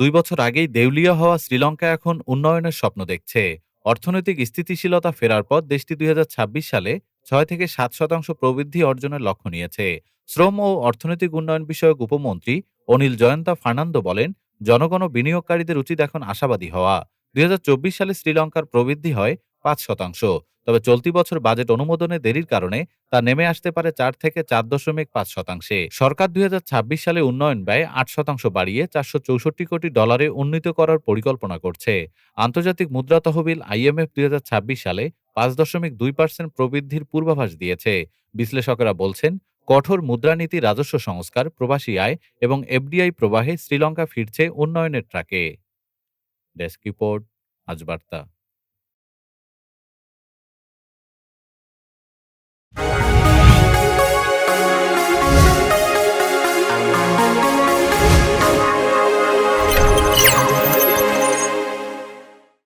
দুই বছর আগেই দেউলিয়া হওয়া শ্রীলঙ্কা এখন উন্নয়নের স্বপ্ন দেখছে। অর্থনৈতিক স্থিতিশীলতা ফেরার পর দেশটি দুই হাজার ছাব্বিশ সালে ছয় থেকে সাত শতাংশ প্রবৃদ্ধি অর্জনের লক্ষ্য নিয়েছে। শ্রম ও অর্থনৈতিক উন্নয়ন বিষয়ক উপমন্ত্রী অনিল জয়ন্তা ফার্নান্দো বলেন, জনগণ বিনিয়োগকারীদের উচিত এখন আশাবাদী হওয়া। দুই হাজার চব্বিশ সালে শ্রীলঙ্কার প্রবৃদ্ধি হয় পাঁচ শতাংশ। তবে চলতি বছর বাজেট অনুমোদনে দেরির কারণে তা নেমে আসতে পারে চার থেকে চার দশমিক পাঁচ শতাংশে। সরকার দুই হাজার ছাব্বিশ সালে উন্নয়ন ব্যয় আট শতাংশ বাড়িয়ে চারশো চৌষট্টি কোটি ডলারে উন্নীত করার পরিকল্পনা করছে। আন্তর্জাতিক মুদ্রা তহবিল আইএমএফ দুই হাজার ছাব্বিশ সালে পাঁচ দশমিক দুই পার্সেন্ট প্রবৃদ্ধির পূর্বাভাস দিয়েছে। বিশ্লেষকেরা বলছেন, কঠোর মুদ্রানীতি রাজস্ব সংস্কার, প্রবাসী আয় এবং এফডিআই প্রবাহে শ্রীলঙ্কা ফিরছে উন্নয়নের ট্রাকে। ডেস্ক রিপোর্ট, আজ বার্তা।